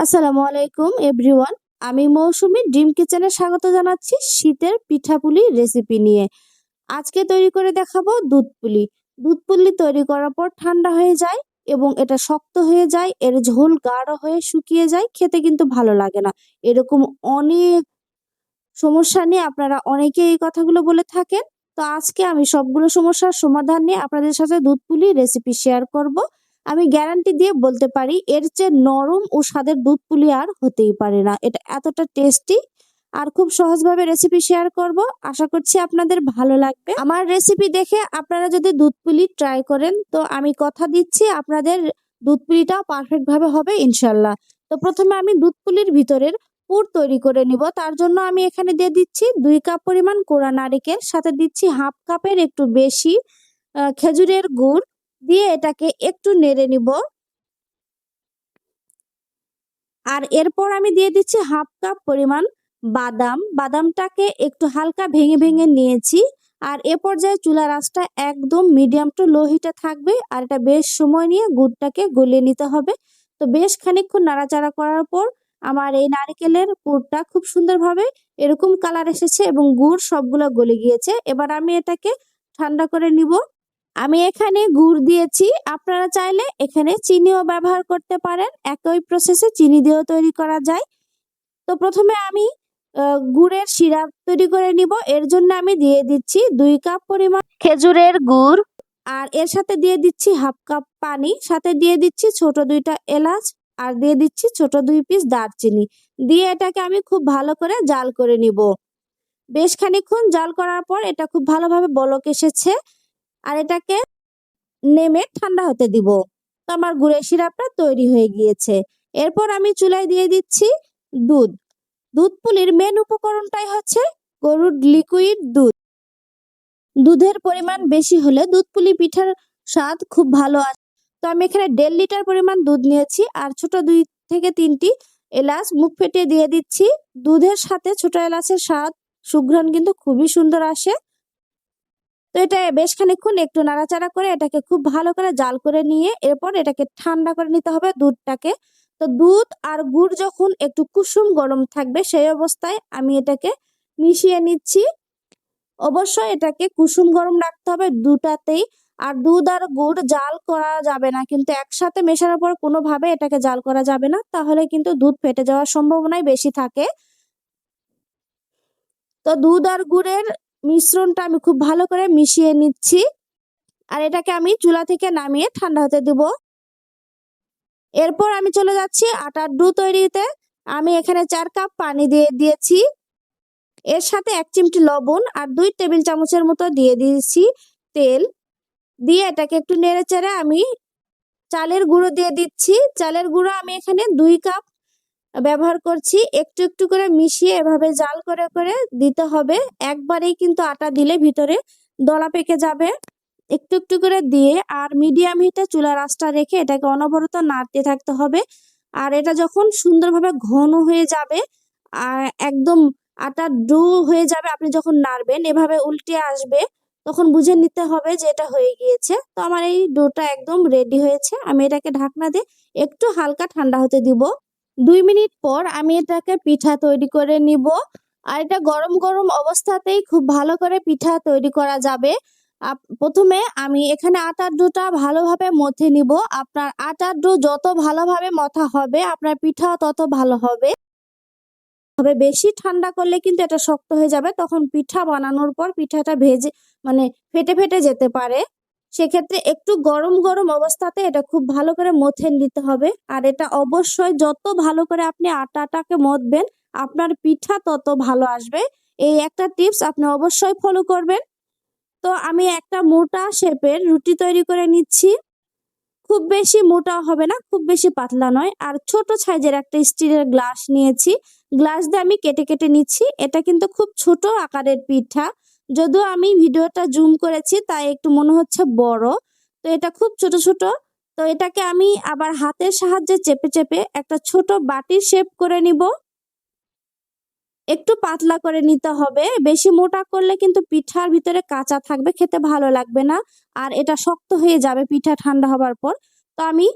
আসসালামু আলাইকুম, এভরিওয়ান। আমি মৌসুমী ড্রিম কিচেনে স্বাগত জানাচ্ছি শীতের পিঠাপুলি রেসিপি নিয়ে। আজকে তৈরি করে দেখাবো দুধ পুলি দুধ পুলি তৈরি করার পর ঠান্ডা হয়ে যায় এবং এটা শক্ত হয়ে যায়, এর ঝোল গাঢ় হয়ে শুকিয়ে যায়, খেতে কিন্তু ভালো লাগে না। এরকম অনেক সমস্যা নিয়ে আপনারা অনেকে এই কথাগুলো বলে থাকেন। তো আজকে আমি সবগুলো সমস্যার সমাধান নিয়ে আপনাদের সাথে দুধ পুলি রেসিপি শেয়ার করব। আমি গ্যারান্টি দিয়ে বলতে পারি, এর চেয়ে নরম ও স্বাদের দুধ পুলি আর হতেই পারে না। এটা এতটা টেস্টি আর খুব সহজভাবে রেসিপি শেয়ার করব। আশা করছি আপনাদের ভালো লাগবে। আমার রেসিপি দেখে আপনারা যদি দুধ পুলি ট্রাই করেন, তো আমি কথা দিচ্ছি, আপনাদের দুধ পুলিটাও পারফেক্ট ভাবে হবে ইনশাল্লাহ। তো প্রথমে আমি দুধ পুলির ভিতরের পুর তৈরি করে নিব। তার জন্য আমি এখানে দিয়ে দিচ্ছি দুই কাপ পরিমাণ কোড়া নারিকেল, সাথে দিচ্ছি হাফ কাপের একটু বেশি খেজুরের গুড় দিয়ে এটাকে একটু নেড়ে নিব। আর এরপর আমি দিয়ে দিচ্ছি হাফ কাপ পরিমাণ বাদাম। বাদামটাকে একটু হালকা ভেঙে ভেঙে নিয়েছি। আর এ পর্যায়ে চুলার আঁচটা একদম মিডিয়াম টু লো হিটে থাকবে। আর এটা বেশ সময় নিয়ে গুড়টাকে গলিয়ে নিতে হবে। তো বেশ খানিকক্ষণ নাড়াচাড়া করার পর আমার এই নারকেলের পুরটা খুব সুন্দরভাবে এরকম কালার এসেছে এবং গুড় সবগুলো গলে গিয়েছে। এবার আমি এটাকে ঠান্ডা করে নিব। আমি এখানে গুড় দিয়েছি। আপনারা চাইলে এখানে চিনিও ব্যবহার করতে পারেন। একই প্রসেসে চিনি দিয়েও তৈরি করা যায়। তো প্রথমে আমি গুড়ের সিরাপ তৈরি করে নিব। এর জন্য আমি দিয়ে দিচ্ছি দুই কাপ পরিমাণ খেজুরের গুড়। আর এর সাথে দিয়ে দিচ্ছি হাফ কাপ পানি। সাথে দিয়ে দিচ্ছি ছোট দুইটা এলাচ। আর দিয়ে দিচ্ছি ছোট দুই পিস দারচিনি। দিয়ে এটাকে আমি খুব ভালো করে জাল করে নিব। বেশ খানিক্ষণ জাল করার পর এটা খুব ভালোভাবে বলক এসেছে। আর এটাকে নেমে ঠান্ডা হতে দিব। তো আমার গুড়ের সিরাপটা তৈরি হয়ে গিয়েছে। এরপর আমি চুলায় দিয়ে দিচ্ছি দুধ। দুধ পুলির মেন উপকরণটাই হচ্ছে গরুর লিকুইড দুধ। দুধের পরিমাণ বেশি হলে দুধ পুলি পিঠার স্বাদ খুব ভালো আসে তো আমি এখানে দেড় লিটার পরিমাণ দুধ নিয়েছি আর ছোট দুই থেকে তিনটি এলাচ মুখ ফেটে দিয়ে দিচ্ছি। দুধের সাথে ছোট এলাচের স্বাদ, সুঘ্রাণ কিন্তু খুবই সুন্দর আসে। তো এটা বেশ খানিক্ষণ একটু নাড়াচাড়া করে এটাকে খুব ভালো করে জাল করে নিয়ে এরপর এটাকে ঠান্ডা করে নিতে হবে দুধটাকে। তো দুধ আর গুড় যখন একটু কুসুম গরম থাকবে সেই অবস্থায় আমি এটাকে মিশিয়ে নিচ্ছি। অবশ্যই এটাকে কুসুম গরম রাখতে হবে দুটাতেই। আর দুধ আর গুড় জাল করা যাবে না, কিন্তু একসাথে মেশানোর পর কোনোভাবে এটাকে জাল করা যাবে না, তাহলে কিন্তু দুধ ফেটে যাওয়ার সম্ভাবনাই বেশি থাকে। তো দুধ আর গুড়ের মিশ্রণটা আমি খুব ভালো করে মিশিয়ে নিচ্ছি। আর এটাকে আমি চুলা থেকে নামিয়ে ঠান্ডা হতে দেব। এরপর আমি চলে যাচ্ছি আটার ডু তৈরিতে। আমি এখানে চার কাপ পানি দিয়ে দিয়েছি। এর সাথে এক চিমটি লবণ আর দুই টেবিল চামচের মতো দিয়ে দিয়েছি তেল। দিয়ে এটাকে একটু নেড়ে চেড়ে আমি চালের গুঁড়ো দিয়ে দিচ্ছি। চালের গুঁড়ো আমি এখানে দুই কাপ ব্যবহার করছি, একটু একটু করে মিশিয়ে এভাবে জাল করে করে দিতে হবে। একবারেই কিন্তু আটা দিলে ভিতরে দলা পেকে যাবে। একটু একটু করে দিয়ে আর মিডিয়াম হিটে চুলা রাস্তা রেখে এটাকে অনবরত নাড়তে থাকতে হবে। আর এটা যখন সুন্দরভাবে ঘন হয়ে যাবে, আর একদম আটা ডু হয়ে যাবে, আপনি যখন নাড়বেন, এভাবে উল্টে আসবে, তখন বুঝে নিতে হবে যে এটা হয়ে গিয়েছে। তো আমার এই ডোটা একদম রেডি হয়েছে। আমি এটাকে ঢাকনা দিয়ে একটু হালকা ঠান্ডা হতে দিব। দুই মিনিট পর আমি এটাকে পিঠা তৈরি করে নিব। আর এটা গরম গরম অবস্থাতেই খুব ভালো করে পিঠা তৈরি করা যাবে। প্রথমে আমি এখানে আটার ডোটা ভালোভাবে মথে নিব। আপনার আটার ডো যত ভালোভাবে মথা হবে, আপনার পিঠাও তত ভালো হবে। তবে বেশি ঠান্ডা করলে কিন্তু এটা শক্ত হয়ে যাবে। তখন পিঠা বানানোর পর পিঠাটা ভেজে মানে ফেটে ফেটে যেতে পারে। সেক্ষেত্রে একটু গরম গরম অবস্থাতে এটা খুব ভালো করে মথে নিতে হবে। আর এটা অবশ্যই যত ভালো করে আপনি আটাটাকে মথবেন, আপনার পিঠা তত ভালো আসবে। এই একটা টিপস আপনি অবশ্যই ফলো করবেন। তো আমি একটা মোটা শেপের রুটি তৈরি করে নিচ্ছি। খুব বেশি মোটা হবে না, খুব বেশি পাতলা নয়। আর ছোট সাইজের একটা স্টিলের গ্লাস নিয়েছি। গ্লাস দিয়ে আমি কেটে কেটে নিচ্ছি। এটা কিন্তু খুব ছোট আকারের পিঠা। যদিও আমি ভিডিওটা জুম করেছি, তাই একটু মনে হচ্ছে বড়। তো এটা খুব ছোট ছোট। তো এটাকে আমি আবার হাতের সাহায্যে চেপে চেপে একটা ছোট বাটির শেপ করে নিব। একটু পাতলা করে নিতে হবে। বেশি মোটা করলে কিন্তু পিঠার ভিতরে কাঁচা থাকবে, খেতে ভালো লাগবে না। আর এটা শক্ত হয়ে যাবে পিঠা ঠান্ডা হবার পর। তো আমি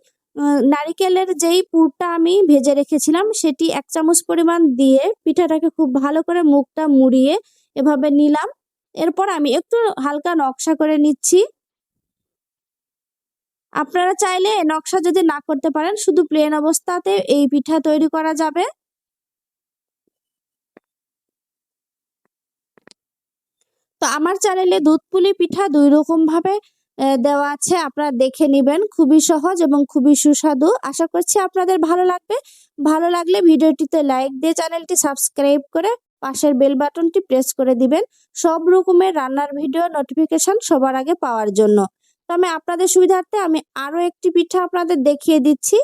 নারিকেলের যেই পুরটা আমি ভেজে রেখেছিলাম, সেটি এক চামচ পরিমাণ দিয়ে পিঠাটাকে খুব ভালো করে মুখটা মুড়িয়ে এভাবে নিলাম। এরপর আমি একটু হালকা নকশা করে নিচ্ছি। আপনারা চাইলে নকশা যদি না করতে পারেন, শুধু প্লেন অবস্থাতে এই পিঠা তৈরি করা যাবে। তো আমার চ্যানেলে দুধ পুলি পিঠা দুই রকম ভাবে দেওয়া আছে। আপনারা দেখে নেবেন। খুবই সহজ এবং খুবই সুস্বাদু। আশা করছি আপনাদের ভালো লাগবে। ভালো লাগলে ভিডিওটিতে লাইক দিয়ে চ্যানেলটি সাবস্ক্রাইব করে পাশের বেল বাটনটি প্রেস করে দিবেন। সব রকমের রান্নার ভিডিও নোটিফিকেশন সবার আগে পাওয়ার জন্য। তো আমি আপনাদের সুবিধার্থে আমি আরও একটি পিঠা আপনাদের দেখিয়ে দিচ্ছি।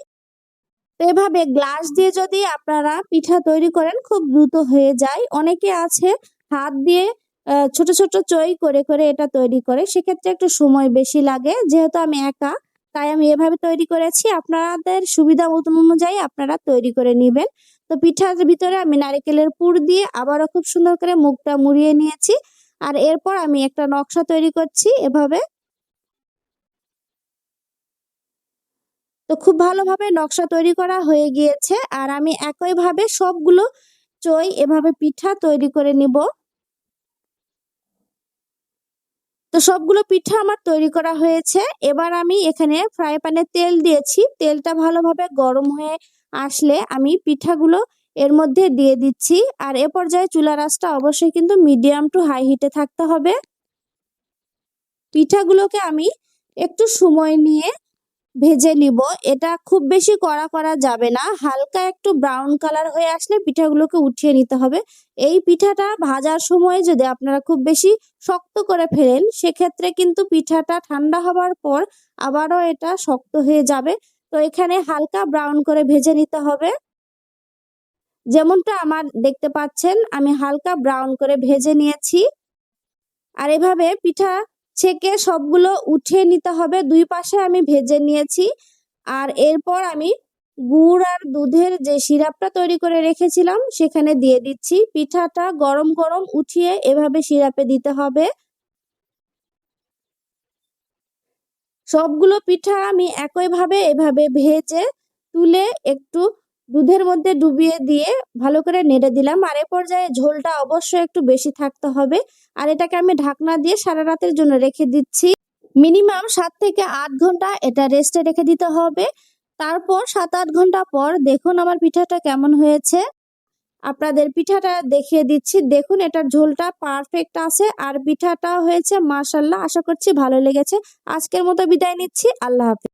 তো এভাবে গ্লাস দিয়ে যদি আপনারা পিঠা তৈরি করেন, খুব দ্রুত হয়ে যায়। অনেকে আছে হাত দিয়ে ছোট ছোট চই করে করে এটা তৈরি করে। সেক্ষেত্রে একটু সময় বেশি লাগে। যেহেতু আমি একা, তাই আমি এভাবে তৈরি করেছি। আপনাদের সুবিধা মতন অনুযায়ী আপনারা তৈরি করে নেবেন। তো পিঠার ভিতরে আমি নারিকেলের পুর দিয়ে আবারও খুব সুন্দর করে মুখটা মুড়িয়ে নিয়েছি। আর এরপর আমি একটা নকশা তৈরি করছি এভাবে। তো খুব ভালোভাবে নকশা তৈরি করা হয়ে গিয়েছে। আর আমি একইভাবে সবগুলো চই এভাবে পিঠা তৈরি করে নিব। তো সবগুলো পিঠা আমার তৈরি করা হয়েছে। এবার আমি এখানে ফ্রাই প্যানে তেল দিয়েছি। তেলটা ভালোভাবে গরম হয়ে আসলে আমি পিঠাগুলো এর মধ্যে দিয়ে দিচ্ছি। আর এ পর্যায়ে চুলা রাসটা অবশ্যই কিন্তু মিডিয়াম টু হাই হিটে থাকতে হবে। পিঠাগুলোকে আমি একটু সময় নিয়ে ভেজে নিব। এটা খুব বেশি কড়া করা যাবে না। হালকা একটু ব্রাউন কালার হয়ে আসলে পিঠাগুলোকে উঠিয়ে নিতে হবে। এই পিঠাটা ভাজার সময় যদি আপনারা খুব বেশি শক্ত করে ফেলেন, সেক্ষেত্রে কিন্তু পিঠাটা ঠান্ডা হবার পর আবারও এটা শক্ত হয়ে যাবে। তো এখানে হালকা ব্রাউন করে ভেজে নিতে হবে। যেমনটা আমার দেখতে পাচ্ছেন, আমি হালকা ব্রাউন করে ভেজে নিয়েছি। আর এভাবে পিঠা ছেঁকে সবগুলো উঠিয়ে নিতে হবে। দুই পাশে আমি ভেজে নিয়েছি। আর এরপর আমি গুড় আর দুধের যে সিরাপটা তৈরি করে রেখেছিলাম, সেখানে দিয়ে দিচ্ছি। পিঠাটা গরম গরম উঠিয়ে এভাবে সিরাপে দিতে হবে। সবগুলো পিঠা আমি একইভাবে এভাবে ভেজে তুলে একটু দুধের মধ্যে ডুবিয়ে দিয়ে ভালো করে নেড়ে দিলাম। আর এ পর্যায়ে ঝোলটা অবশ্যই একটু বেশি থাকতে হবে। আর এটাকে আমি ঢাকনা দিয়ে সারা রাতের জন্য রেখে দিচ্ছি। মিনিমাম সাত থেকে আট ঘণ্টা এটা রেস্টে রেখে দিতে হবে। তারপর সাত আট ঘণ্টা পর দেখুন আমার পিঠাটা কেমন হয়েছে। আপনাদের পিঠাটা দেখিয়ে দিচ্ছি। দেখুন এটার ঝোলটা পারফেক্ট আছে। আর পিঠাটা হয়েছে মাশাল্লাহ আশা করছি ভালো লেগেছে। আজকের মতো বিদায় নিচ্ছি। আল্লাহ হাফিজ।